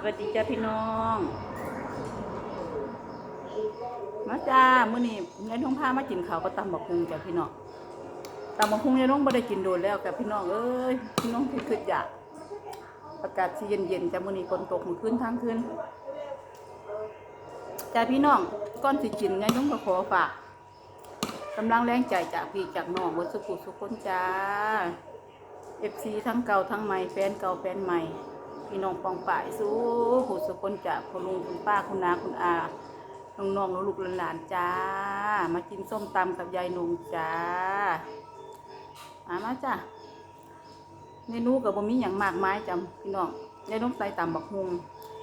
สวัสดีจ้าพี่น้อง มาจ้ามื้อนี้ยายน้องพามากินข้าวก็ตำบักฮุงจ้ะพี่น้องตำบักฮุงยายน้องบ่ได้กินโดนแล้วกับพี่น้องเอ้ยพี่น้องที่คืออยากอากาศสิเย็นๆจ้ะมื้อนี้ฝนตกมื้อคืนทั้งคืนจ้าพี่น้องก่อนสิกินยายน้องก็ขอฝากกำลังแรงใจจากพี่จากน้องบ่สุขุสุขคนจ้า FC ทั้งเก่าทั้งใหม่แฟนเก่าแฟนใหม่ พี่น้องปองป่ายสู้ผู้สุคนจากคุณลุงคุณป้าคุณนาคุณอาน้องๆลูกหลานจ้า มากินส้มตำกับยายนุ่มจ้ามามาจ้าเมนูกับบะหมี่อย่างมากมายจ้ะพี่น้องยายนุ่มใส่ตำบักฮุง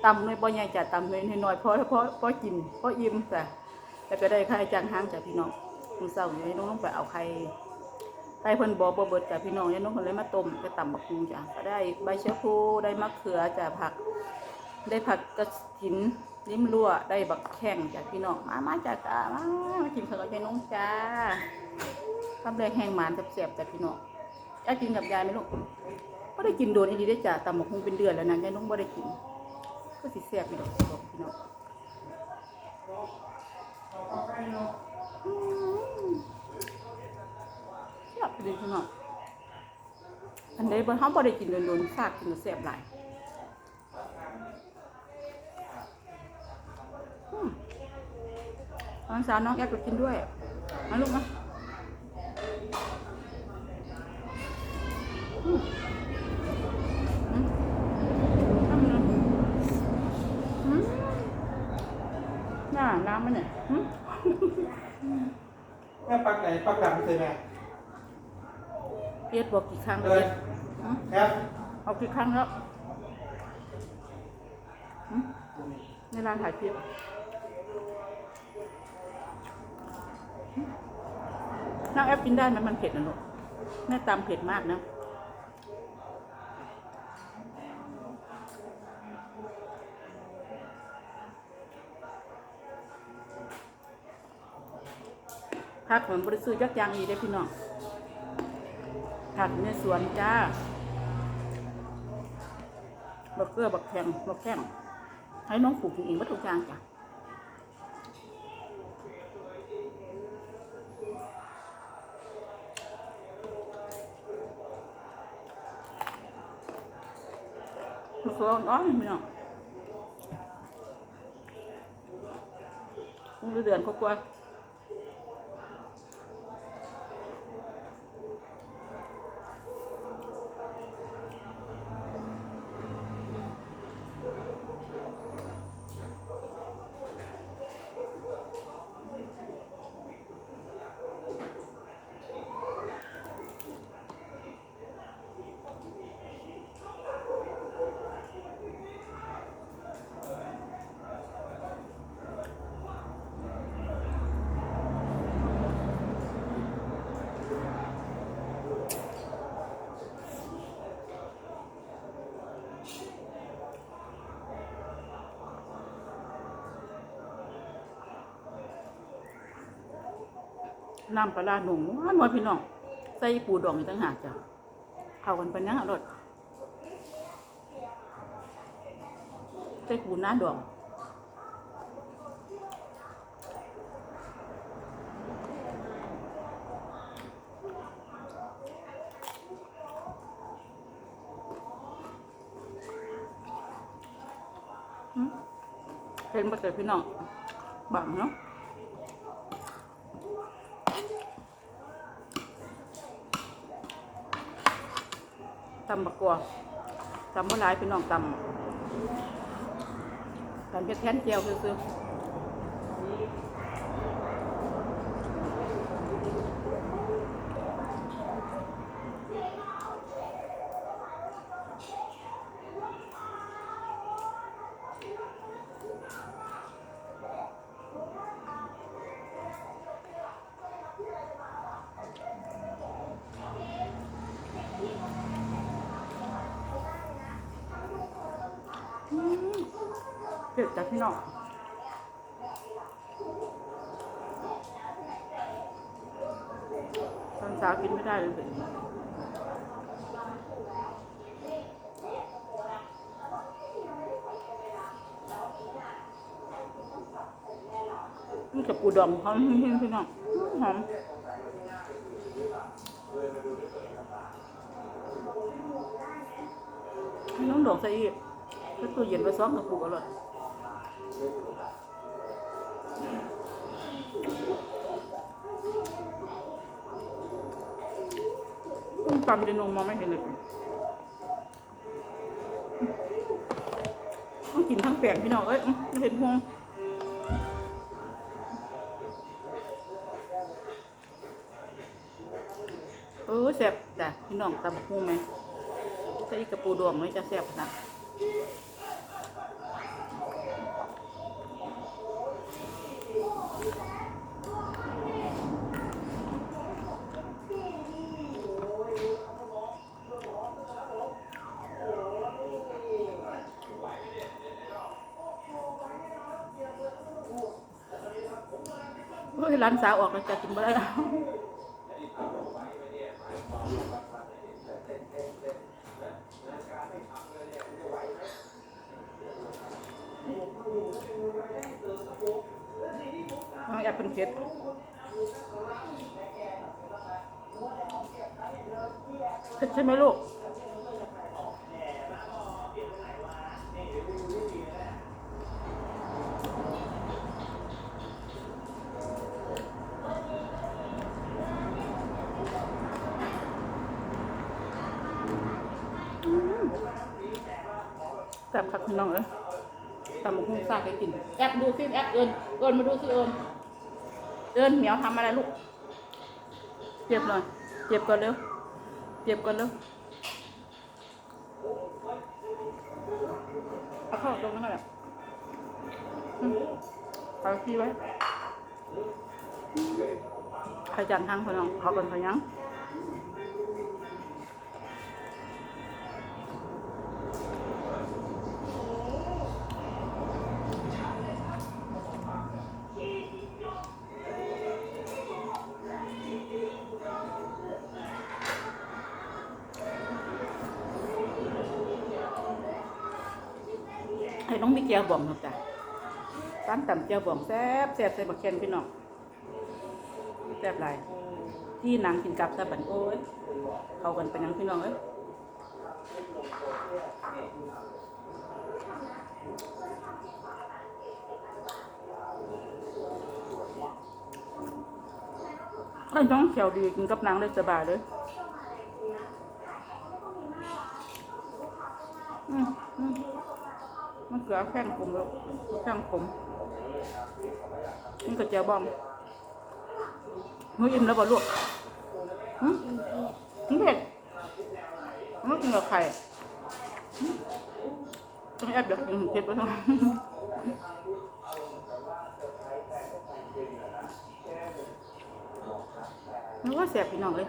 ตำน้อยบ่ใหญ่จ้ะตำน้อยน้อยพอพอพอกินพออิ่มจ้ะแล้วก็ได้ไข่จางห้างจ้ะพี่น้องคุณเศร้าอยายนุ่มลงไปเอาไข่ ไข่เพิ่นบ่บ่เบิดจ้ะพี่น้องยายนุ่มเพิ่นเลยมาต้มไปตำบักฮุงจ้ะก็ได้ใบเชื้อพลูได้มะเขือจ้ะผัก ได้ผักกระถินลิ้มรั่วได้บักแข้งจากพี่น้องมามาจ้าจ้ามามากินข้าวกับยายน้องจ้าทำแรงแห้งหมานเสียบๆจากพี่น้องอยากกินกับยายไหมลูกก็ได้กินโดนอีดีได้จ้าตำหมกคงเป็นเดือนแล้วนะยายน้องบ่ได้กินก็สิเสียบพี่น้องบอกพี่น้อง อืมอยากไปดูพี่น้องอันใดบ่เขาบ่ได้กินโดนๆซากกินเสียบหลายน้องสาวน้องแอบก็กินด้วยมาลูกมาอืมอืมทำเลยอืมน่าน้ำมันเนี่ยแม่ปักไหนปักดำใช่ไหม เพียรบอกกี่ครั้งเลเลยยอืมครับเอากี่ครั้งแล้วอืมในร้านถ่ายคลิปอืมน้องแอปกินได้ไหมมันเผ็ดนะลูกแม่ตำเผ็ดมากนะผักเหมือนบริสุทธิ์ยักอยางอีได้อพี่น้อง ผักในสวนจ้าบักเกลือบักแข็งบักแข็งให้น้องปลูกเองวัตถุกอย่างจ้ะมะเขืออ่อนๆพี่น้องคงเดือนกว่า น้ำปลาร้าหนุ่มหวานพี่น้อง ใส่ปูดองอีกต่างหากจ้ะเข้ากันเป็นยังอร่อยใส่ปูน้าดองเป็นมาเกิดพี่น้องบังเนาะำบักกัวตำมะลายพี่น้องตำตำเพชรแทนเจียวซื้อ เผ็ดจากพี่น้องตอนเช้ากินไม่ได้เลยเป็นนี่กับปูดองเขาพี่น้องหอมน้องดอกใส่กถ้าตัวเย็นไปซ้อมกับปูอร่อย ต้มตำเดนงมองไม่เห็นเลยต้องกินทั้งแป้งพี่น้องเอ้ยไม่เห็นห่วงเออแซ่บจ้ะพี่น้องตำหูไหมใส่กระปูดวงเลยจะแซ่บนะ เฮ้ร้านสาวออกแล้วจะกินบ่ได้แล้วน้องแอบเป็นเพชรเพชรใช่ไหมลูก แซ่บครับพี่น้องเอ้ยตำบักหุ่งซากให้กิน แอบดูสิแอบเอิญเอิญมาดูสิเอิญเอิญเหมียวทำอะไรลูก เจ็บหน่อย เจ็บก่อนเร็ว เจ็บก่อนเร็วเอาเข้าตรงนั้นก็ได้อืมเอาที่ไว้ใครจันทางพี่น้องเขาเป็นพยัง ให้น้องมีเจียวบ่องครับจ้ะร้านต่ำเจียวบ่องแซ่บแซ่บใส่บักแคนพี่น้องแซ่บหลายที่นางกินกับซะบันโอ้ยเข้ากันเป็นหยังพี่น้องเอ้ยไอ้น้องแขวดีกินกับนางได้สบายเลย อืมอืม มัน เกลือแข้งผมแล้วแข้งผมนี่ก็เจียวบองหนูอิ่มแล้วบ่ลูกหืมเผ็ดหนูกินกับไข่หึต้องแอบเดี๋ยวกินเผ็ดไปทั้งนึกว่าแสบพี่น้องเลย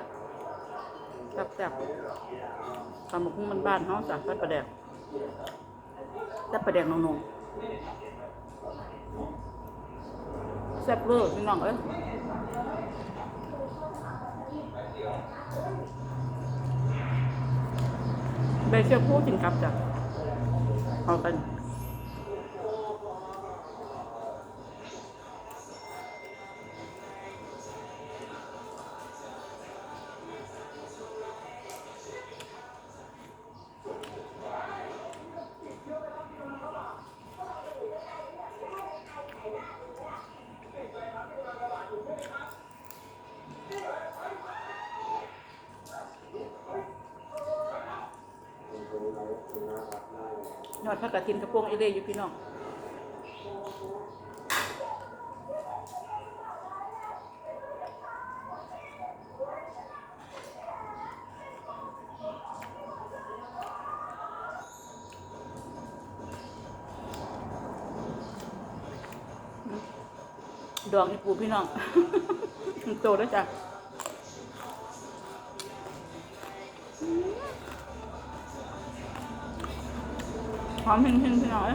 แสบแสบตำบักหุ่งมันบ้านเนาจ้ะใส่ปลาแดก แต่ประเด็นนงๆแซ่บเวอร์พี่น้องเอ้ยเบเชียพูดจริงกับจ้ะเอากัน ยอดผักกระถินกระโปรงเอเล่อยู่พี่น้องดองอีปูพี่น้องโตแล้วจ้ะ ความเพ่งๆพี่น้อย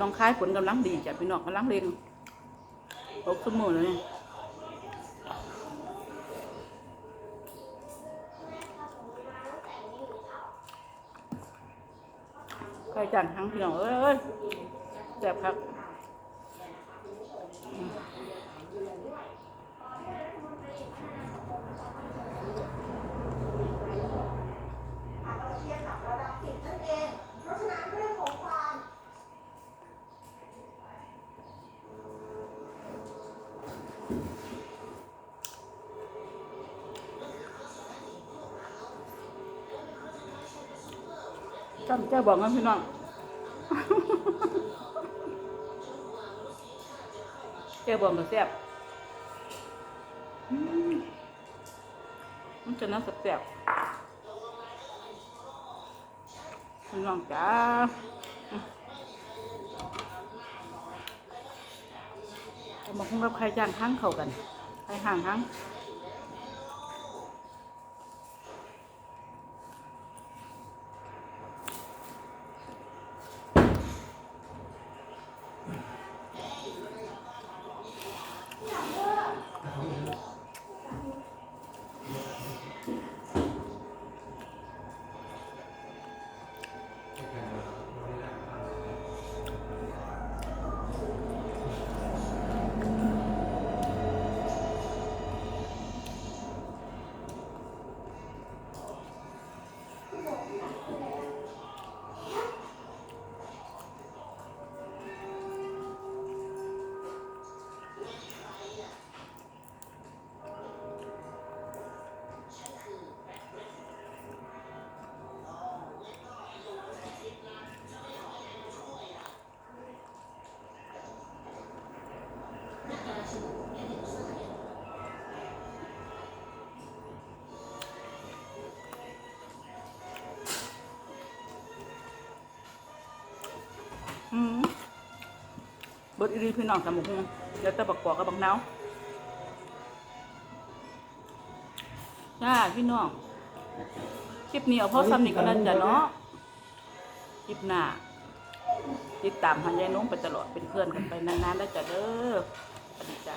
ลองคายฝนกำลังดีจ้ะพี่น้องกำลังเร่ยงตกขึ้นเลยเลยใครจันทั้งพี่น้องเอ้ยแสบครับ จำเจ้บอกงั้นพี่น้องเจ้บอกมาแซ่บมันจะน่าแซ่บพี่น้องจ้าอืมามาคุ้มกับใครจ้างทั้งเขากันใครห่างทั้ง บิดอีรีพี่น้องสามหงเดี๋ยวตะบักกอกกับบักเนาจ้าพี่น้อง คลิปนี้เอาพ่อซ้ำนี่ก็นั่นจ้ะเนาะ คลิปหน้า ติดตามหันยายน้องไปตลอดเป็นเพื่อนกันไปนานๆได้จ้ะเด้อสวัสดีจ้า